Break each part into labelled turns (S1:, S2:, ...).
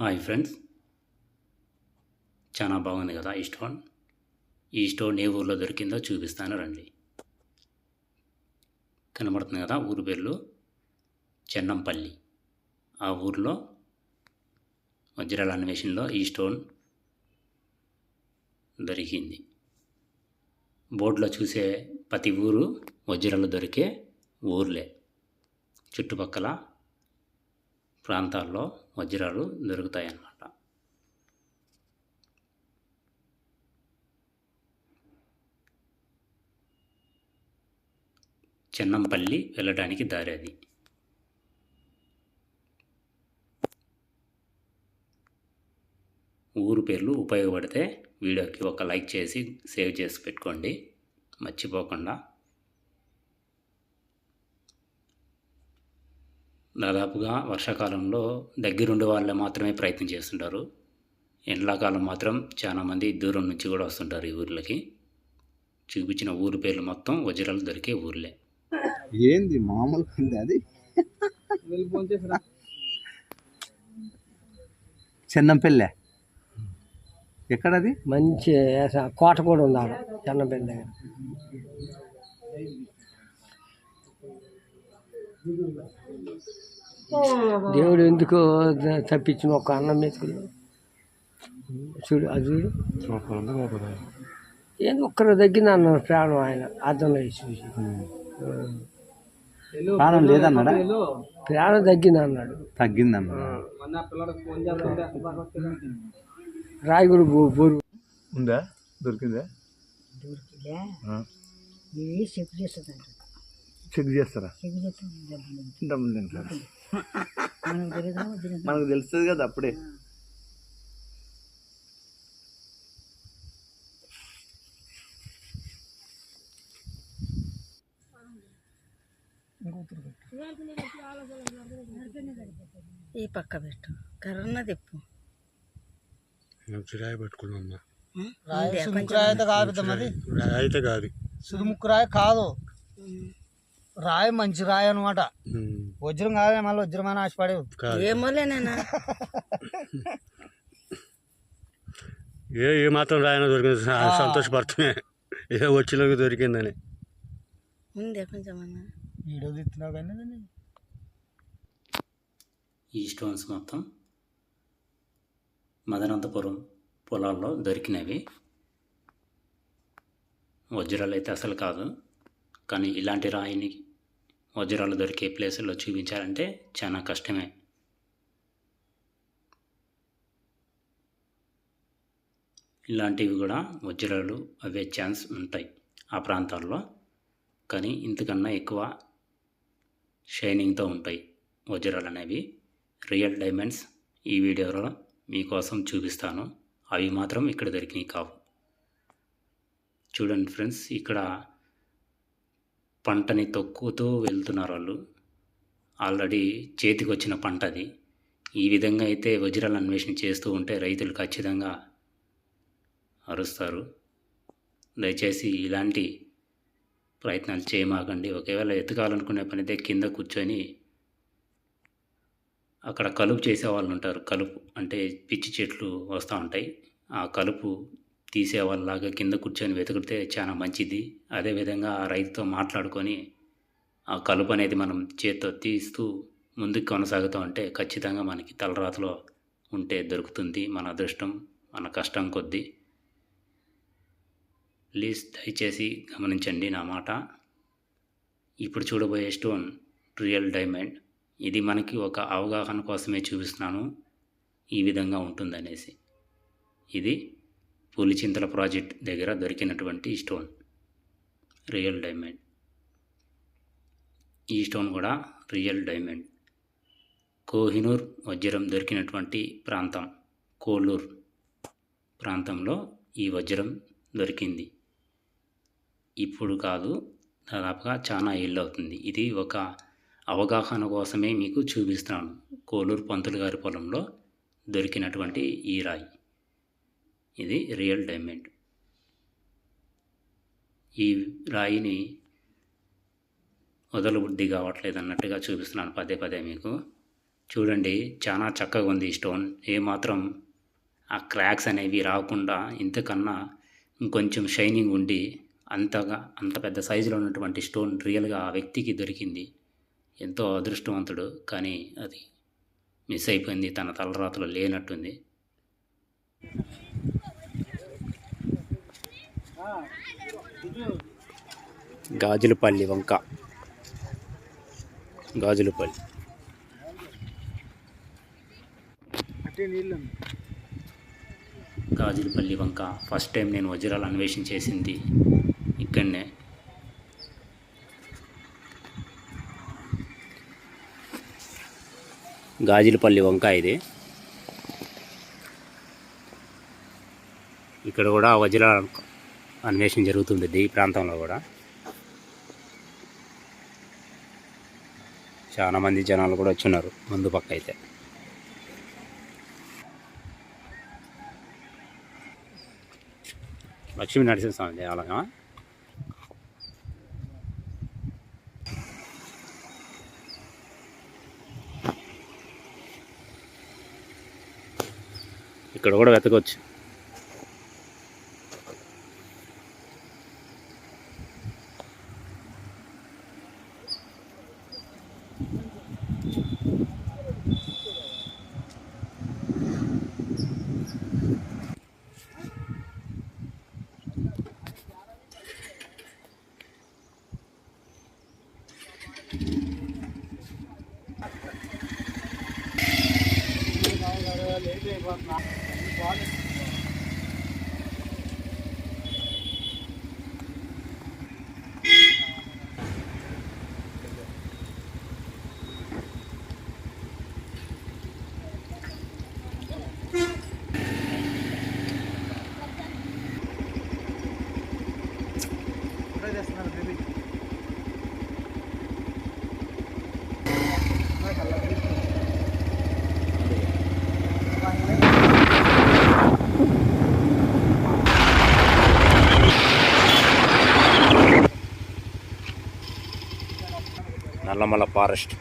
S1: Hi friends. చాలా బాగుంది కదా ఈ స్టోన్? ఈ స్టోన్ ఏ ఊర్లో దొరికిందో చూపిస్తాను రండి. కనబడుతుంది కదా ఊరు పేర్లు? చెన్నంపల్లి. ఆ ఊర్లో వజ్రాల అన్వేషణలో ఈ స్టోన్ దొరికింది. బోర్డులో చూసే ప్రతి ఊరు వజ్రాలు దొరికే ఊర్లే. చుట్టుపక్కల ప్రాంతాల్లో వజ్రాలు దొరుకుతాయి అన్నమాట చెన్నంపల్లి వెళ్ళడానికి దారి అది. ఊరు పేర్లు ఉపయోగపడితే వీడియోకి ఒక లైక్ చేసి సేవ్ చేసి పెట్టుకోండి. మర్చిపోకుండా దాదాపుగా వర్షాకాలంలో దగ్గరుండే వాళ్ళే మాత్రమే ప్రయత్నం చేస్తుంటారు. ఎండాకాలం మాత్రం చాలామంది దూరం నుంచి కూడా వస్తుంటారు ఈ ఊర్లకి. చూపించిన ఊరు పేర్లు మొత్తం వజ్రాలు దొరికే ఊర్లే.
S2: ఏంది మామూలు ఉంది అది? చెన్నంపల్లె. ఎక్కడది?
S3: మంచి కోట కూడా ఉంది ఆడ చెన్నపల్లి దగ్గర. దేవుడు ఎందుకో తప్పించిన ఒక అన్నం మెతుకులు చూడు అది చూడు. ఏంది ఒక్కరు తగ్గింది అన్నాడు ప్రాణం ఆయన అర్థంలో చూసి.
S2: ప్రాణం లేదన్నాడా?
S3: ప్రాణం తగ్గింది అన్నాడు.
S2: తగ్గిందన్న
S3: రాయగుడు బోరు.
S2: ఉందా? దొరికిందా?
S4: ఇది చెక్
S2: చేస్తారా? ఇంతమంది సార్
S4: మనకు
S2: తెలుస్తుంది కదా అప్పుడే.
S4: ఈ పక్క పెట్టు. కరోనా తిప్పు.
S5: రాయి పెట్టుకున్నామ్మా
S4: ఉందే కొంచెం
S6: అయితే కాదు మరి.
S5: రాయి అయితే కాదు.
S6: సురుముక్కు రాయి కాదు రాయి మంచి రాయి అనమాట వజ్రం కాదే మళ్ళీ వజ్రం అని ఆశపడే
S5: కాదు.
S4: ఏమోలేనా
S5: ఏ ఏ మాత్రం రాయన దొరికింది. సంతోషపడుతున్నాయి ఏ వచ్చిలోకి దొరికిందని.
S6: వీడియో తీస్తున్నావు కానీ దాన్ని.
S1: ఈ స్టోన్స్ మొత్తం మదనంతపురం పొలాల్లో దొరికినవి. వజ్రాలు అయితే అసలు కాదు. కానీ ఇలాంటి రాయిని వజ్రాలు దొరికే ప్లేసుల్లో చూపించాలంటే చాలా కష్టమే. ఇలాంటివి కూడా వజ్రాలు అవే ఛాన్స్ ఉంటాయి ఆ ప్రాంతాల్లో. కానీ ఇంతకన్నా ఎక్కువ షైనింగ్తో ఉంటాయి వజ్రాలు అనేవి. రియల్ డైమండ్స్ ఈ వీడియోలో మీకోసం చూపిస్తాను. అవి మాత్రం ఇక్కడ దొరికినాయి కావు. చూడండి ఫ్రెండ్స్ ఇక్కడ పంటని తొక్కుతూ వెళ్తున్నారు వాళ్ళు ఆల్రెడీ చేతికి వచ్చిన పంట అది. ఈ విధంగా అయితే వజ్రాల అన్వేషణ చేస్తూ ఉంటే రైతులు ఖచ్చితంగా అరుస్తారు. దయచేసి ఇలాంటి ప్రయత్నాలు చేయమాకండి. ఒకవేళ ఎతకాలనుకునే పని అయితే కింద కూర్చొని అక్కడ కలుపు చేసే వాళ్ళు ఉంటారు కలుపు అంటే పిచ్చి చెట్లు వస్తూ ఉంటాయి. ఆ కలుపు తీసే వాళ్ళలాగా కింద కూర్చొని వెతికితే చాలా మంచిది. అదేవిధంగా ఆ రైతుతో మాట్లాడుకొని ఆ కలుపు అనేది మనం చేత్తో తీస్తూ ముందుకు కొనసాగుతూ ఉంటే ఖచ్చితంగా మనకి తలరాతలో ఉంటే దొరుకుతుంది మన అదృష్టం మన కష్టం కొద్దీ. ప్లీజ్ దయచేసి గమనించండి నా మాట. ఇప్పుడు చూడబోయే స్టోన్ రియల్ డైమండ్. ఇది మనకి ఒక అవగాహన కోసమే చూపిస్తున్నాను. ఈ విధంగా ఉంటుందనేసి. ఇది పులిచింతల ప్రాజెక్ట్ దగ్గర దొరికినటువంటి స్టోన్ రియల్ డైమండ్. ఈ స్టోన్ కూడా రియల్ డైమండ్. కోహినూర్ వజ్రం దొరికినటువంటి ప్రాంతం కోలూర్ ప్రాంతంలో ఈ వజ్రం దొరికింది. ఇప్పుడు కాదు దాదాపుగా చాలా ఏళ్ళు అవుతుంది ఇది ఒక అవగాహన కోసమే మీకు చూపిస్తున్నాను. కోలూరు పంతులు గారి పొలంలో దొరికినటువంటి ఈ రాయి. ఇది రియల్ డైమండ్ ఈ రాయిని వదలబుద్ధి కావట్లేదు అన్నట్టుగా చూపిస్తున్నాను పదే పదే మీకు. చూడండి చాలా చక్కగా ఉంది ఈ స్టోన్. ఏమాత్రం ఆ క్రాక్స్ అనేవి రాకుండా ఇంతకన్నా ఇంకొంచెం షైనింగ్ ఉండి అంతగా అంత పెద్ద సైజులో ఉన్నటువంటి స్టోన్ రియల్గా ఆ వ్యక్తికి దొరికింది. ఎంతో అదృష్టవంతుడు కానీ అది మిస్ అయిపోయింది. తన తలరాతలు లేనట్టుంది. గాజులపల్లి వంక. గాజులపల్లి. గాజులపల్లి వంక. ఫస్ట్ టైం నేను వజ్రాలు అన్వేషణ చేసింది ఇక్కడనే. గాజులపల్లి వంక ఇది. ఇక్కడ కూడా వజ్రాల అన్వేషణ జరుగుతుంది ఈ ప్రాంతంలో కూడా. చాలామంది జనాలు కూడా వచ్చున్నారు ముందు పక్క అయితే. లక్ష్మీ నరసింహస్వామి దేవాలయం ఇక్కడ కూడా వెతకొచ్చు. నల్లమల ఫారెస్ట్.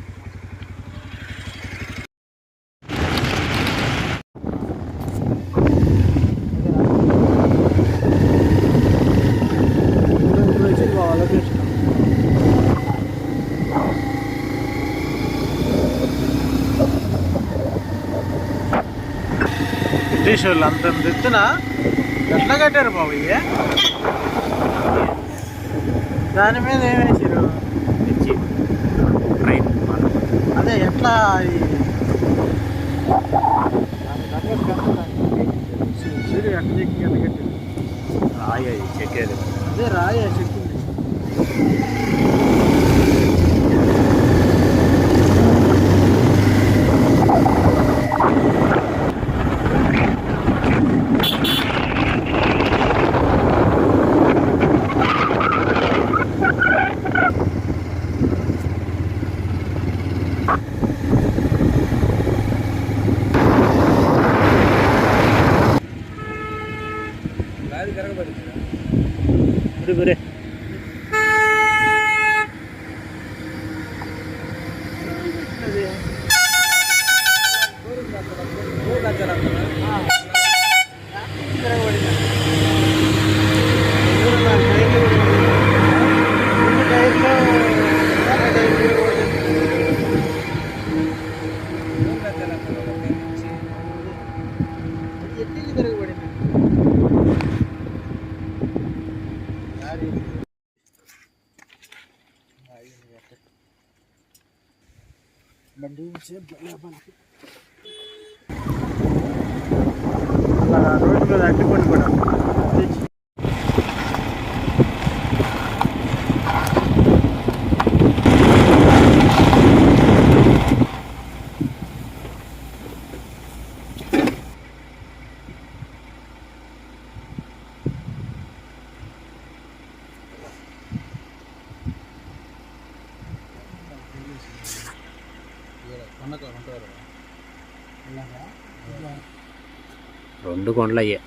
S6: బ్రిటిష్ వాళ్ళు అంత ఎత్తున ఎట్లా కట్టారు బాబు దాని మీద
S1: ఏమేసారు
S6: అదే ఎట్లా. చూడు ఎట్లా చెక్కి ఎట్లా కట్టారు
S1: రాయి చెక్కేది
S6: అదే రాయ చెక్కింది రోడ్డు మీద అడ్డుకొని కూడా.
S1: రెండు కొండలు అయ్యాయి